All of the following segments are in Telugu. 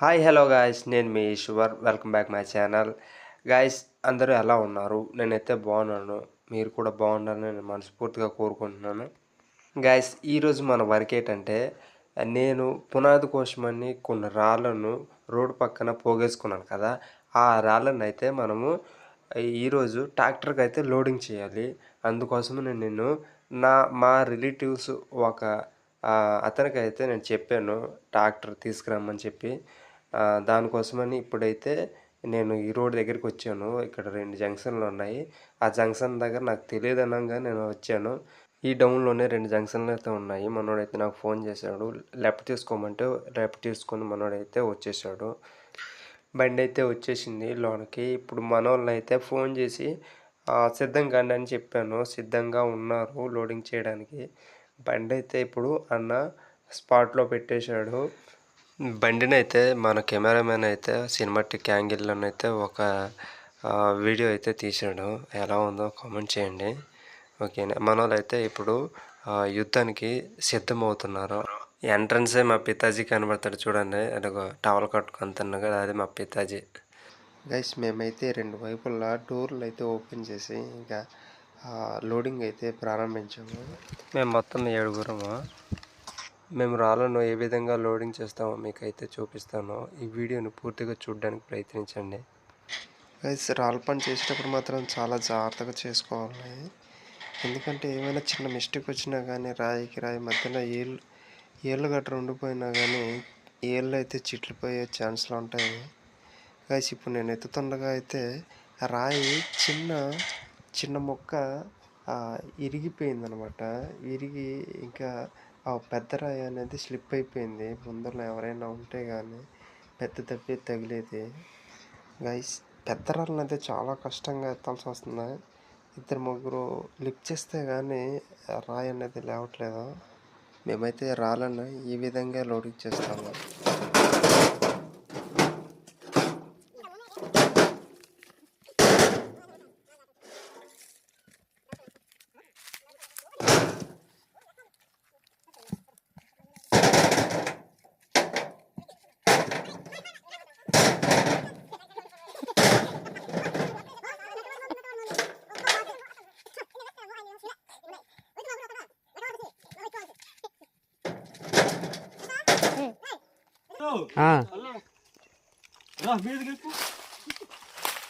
హాయ్ హలో గాయస్ నేను మీ Eshwar welcome back my channel guys అందరూ ఎలా ఉన్నారు? నేనైతే బాగున్నాను. మీరు కూడా బాగుండాలని నేను మనస్ఫూర్తిగా కోరుకుంటున్నాను. గాయస్ ఈరోజు మన వర్క్ ఏంటంటే నేను పునాది కోసమని కొన్ని రాళ్ళను రోడ్డు పక్కన పోగేసుకున్నాను కదా. ఆ రాళ్ళను అయితే మనము ఈరోజు ట్రాక్టర్కి అయితే లోడింగ్ చేయాలి. అందుకోసం నేను నా మా రిలేటివ్స్ ఒక అతనికి అయితే నేను చెప్పాను ట్రాక్టర్ తీసుకురమ్మని చెప్పి. దానికోసమని ఇప్పుడైతే నేను ఈ రోడ్ దగ్గరికి వచ్చాను. ఇక్కడ రెండు జంక్షన్లు ఉన్నాయి. ఆ జంక్షన్ దగ్గర నాకు తెలియదు అనగా నేను వచ్చాను. ఈ డౌన్లోనే రెండు జంక్షన్లు అయితే ఉన్నాయి. మనోడైతే నాకు ఫోన్ చేశాడు. లెఫ్ట్ తీసుకోమంటే లెఫ్ట్ తీసుకొని మనోడైతే వచ్చేసాడు బండి అయితే వచ్చేసింది లోనికి. ఇప్పుడు మనోళ్ళని అయితే ఫోన్ చేసి సిద్ధంగా కండి అని చెప్పాను. సిద్ధంగా ఉన్నారు లోడింగ్ చేయడానికి. బండి అయితే ఇప్పుడు అన్న స్పాట్లో పెట్టేశాడు. బండిని అయితే మన కెమెరామెన్ అయితే సినిమాటిక్ యాంగిల్లోనైతే ఒక వీడియో అయితే తీసాడు ఎలా ఉందో కామెంట్ చేయండి. ఓకేనా? మన అయితే ఇప్పుడు యుద్ధానికి సిద్ధమవుతున్నారు. ఎంట్రన్సే మా పితాజీ కనబడతాడు చూడండి. అదొక టవల్ కట్టుకుంటున్నా కదా అది మా పితాజీ. గైస్ మేమైతే రెండు వైపులా డోర్లు అయితే ఓపెన్ చేసి ఇంకా లోడింగ్ అయితే ప్రారంభించాము. మేము మొత్తం ఏడుగురము. మేము రాళ్ళను ఏ విధంగా లోడింగ్ చేస్తామో మీకు అయితే చూపిస్తాను. ఈ వీడియోను పూర్తిగా చూడడానికి ప్రయత్నించండి. రాళ్ళ పని చేసేటప్పుడు మాత్రం చాలా జాగ్రత్తగా చేసుకోవాలి. ఎందుకంటే ఏమైనా చిన్న మిస్టేక్ వచ్చినా కానీ రాయికి రాయి మధ్యలో ఏళ్ళు ఏళ్ళు గట్ర ఉండిపోయినా కానీ ఏళ్ళు అయితే చిట్లిపోయే ఛాన్స్లు ఉంటాయి. గైస్ ఇప్పుడు నేను ఎత్తుతుండగా అయితే రాయి చిన్న చిన్న మొక్క ఇరిగిపోయిందనమాట. ఇరిగి ఇంకా ఆ పెద్ద రాయి అనేది స్లిప్ అయిపోయింది. ముందరలో ఎవరైనా ఉంటే కానీ పెద్ద దెబ్బ తగిలేది. గైస్ పెద్ద రాళ్ళని అయితే చాలా కష్టంగా ఎత్తాల్సి వస్తుంది. ఇద్దరు ముగ్గురు లిఫ్ట్ చేస్తే కానీ రాయి అనేది లేవట్లేదు. మేమైతే రాళ్ళను ఈ విధంగా లోడింగ్ చేస్తాము.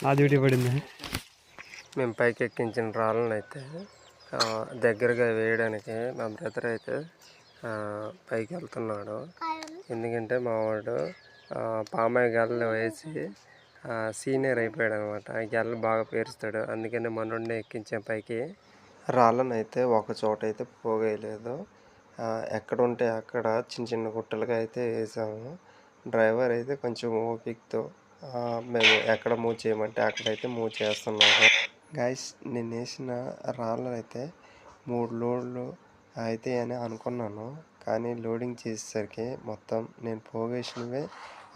నా డ్యూటీ పడింది. మేము పైకి ఎక్కించిన రాళ్ళని అయితే దగ్గరగా వేయడానికి మా బ్రదర్ అయితే పైకి వెళ్తున్నాడు. ఎందుకంటే మా వాడు పామాయి గల్లు వేసి సీనియర్ అయిపోయాడు అనమాట గెల్లు బాగా పేరుస్తాడు. అందుకని మనోడిని ఎక్కించాం పైకి. రాళ్ళను అయితే ఒక చోట అయితే పోగేయలేదు. ఎక్కడ ఉంటే అక్కడ చిన్న చిన్న గుట్టలుగా అయితే వేసాము. డ్రైవర్ అయితే కొంచెం ఓపికతో మేము ఎక్కడ మూవ్ చేయమంటే అక్కడైతే మూవ్ చేస్తున్నాము. గాయస్ నేను వేసిన రాళ్ళు అయితే మూడు లోడ్లు అయితే అని అనుకున్నాను. కానీ లోడింగ్ చేసేసరికి మొత్తం నేను పోగేసినవే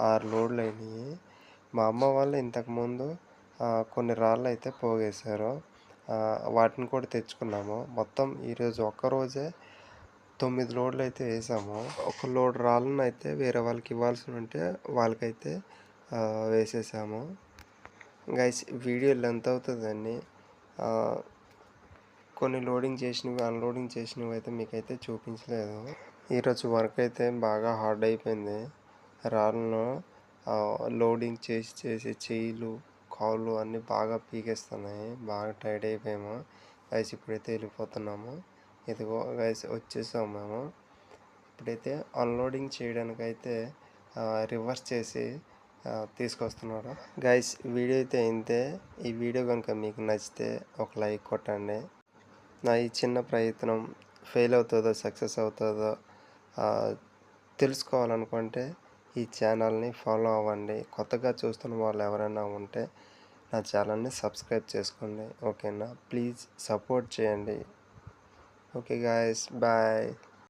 ఆరు లోడ్లు అయినాయి మా అమ్మ వాళ్ళు ఇంతకుముందు కొన్ని రాళ్ళు అయితే పోగేశారు వాటిని కూడా తెచ్చుకున్నాము. మొత్తం ఈరోజు ఒక్కరోజే తొమ్మిది లోడ్లు అయితే వేసాము. ఒక లోడ్ రాళ్ళను అయితే వేరే వాళ్ళకి ఇవ్వాల్సి ఉంటే వాళ్ళకైతే వేసేసాము. గైస్ వీడియో లెంత్ అవుతుందండి. కొన్ని లోడింగ్ చేసినవి అన్లోడింగ్ చేసినవి అయితే మీకైతే చూపించలేదు. ఈరోజు వర్క్ అయితే బాగా హార్డ్ అయిపోయింది. రాళ్ళను లోడింగ్ చేసి చేసి చెయ్యిలు కాళ్ళు అన్నీ బాగా పీకేస్తున్నాయి. బాగా టైట్ అయిపోయాము. గైస్ ఇప్పుడైతే వెళ్ళిపోతున్నాము. ఇదిగో గైస్ వచ్చేసాము మేము. ఇప్పుడైతే అన్లోడింగ్ చేయడానికి అయితే రివర్స్ చేసి తీసుకొస్తున్నారు గైస్ వీడియో అయితే అయితే ఈ వీడియో కనుక మీకు నచ్చితే ఒక లైక్ కొట్టండి. నా ఈ చిన్న ప్రయత్నం ఫెయిల్ అవుతుందో సక్సెస్ అవుతుందో తెలుసుకోవాలనుకుంటే ఈ ఛానల్ని ఫాలో అవ్వండి. కొత్తగా చూస్తున్న వాళ్ళు ఎవరైనా ఉంటే నా ఛానల్ని సబ్స్క్రైబ్ చేసుకోండి. ఓకేనా? ప్లీజ్ సపోర్ట్ చేయండి. Okay guys. బాయ్.